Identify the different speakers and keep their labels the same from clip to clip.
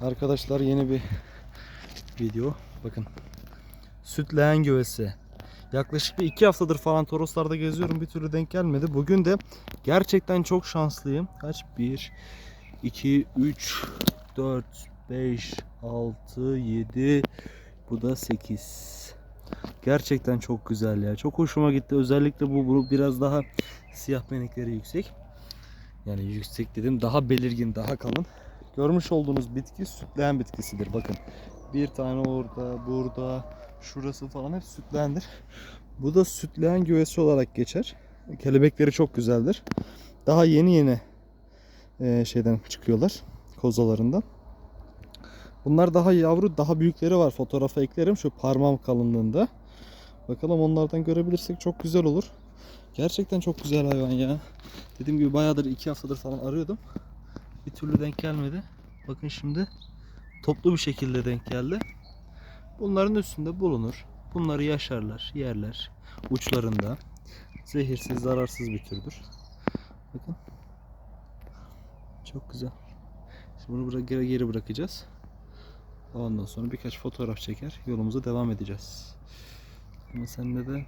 Speaker 1: Arkadaşlar yeni bir video. Bakın. Sütleyen güvesi. Yaklaşık bir iki haftadır falan Toroslarda geziyorum. Bir türlü denk gelmedi. Bugün de gerçekten çok şanslıyım. Kaç? 1, 2, 3, 4, 5, 6, 7. Bu da 8. Gerçekten çok güzel ya. Çok hoşuma gitti. Özellikle bu, bu biraz daha siyah benekleri yüksek. Yani yüksek dedim daha belirgin, daha kalın. Görmüş olduğunuz bitki sütleyen bitkisidir. Bakın bir tane orada, burada, şurası falan hep sütleyendir. Bu da sütleyen güvesi olarak geçer. Kelebekleri çok güzeldir. Daha yeni yeni eee, şeyden çıkıyorlar kozalarından. Bunlar daha yavru, daha büyükleri var. Fotoğrafa eklerim şu parmağım kalınlığında. Bakalım onlardan görebilirsek çok güzel olur. Gerçekten çok güzel hayvan ya. Dediğim gibi bayağıdır iki haftadır falan arıyordum. Bir türlü denk gelmedi. Bakın şimdi toplu bir şekilde denk geldi. Bunların üstünde bulunur. Bunları yaşarlar, yerler. Uçlarında. Zehirsiz, zararsız bir türdür. Bakın. Çok güzel. Şimdi bunu geri, geri bırakacağız. Ondan sonra birkaç fotoğraf çeker. Yolumuza devam edeceğiz. Ama sen neden?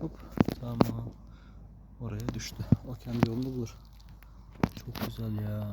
Speaker 1: Hop. Tamam. Oraya düştü. O kendi yolunu bulur. Çok güzel ya.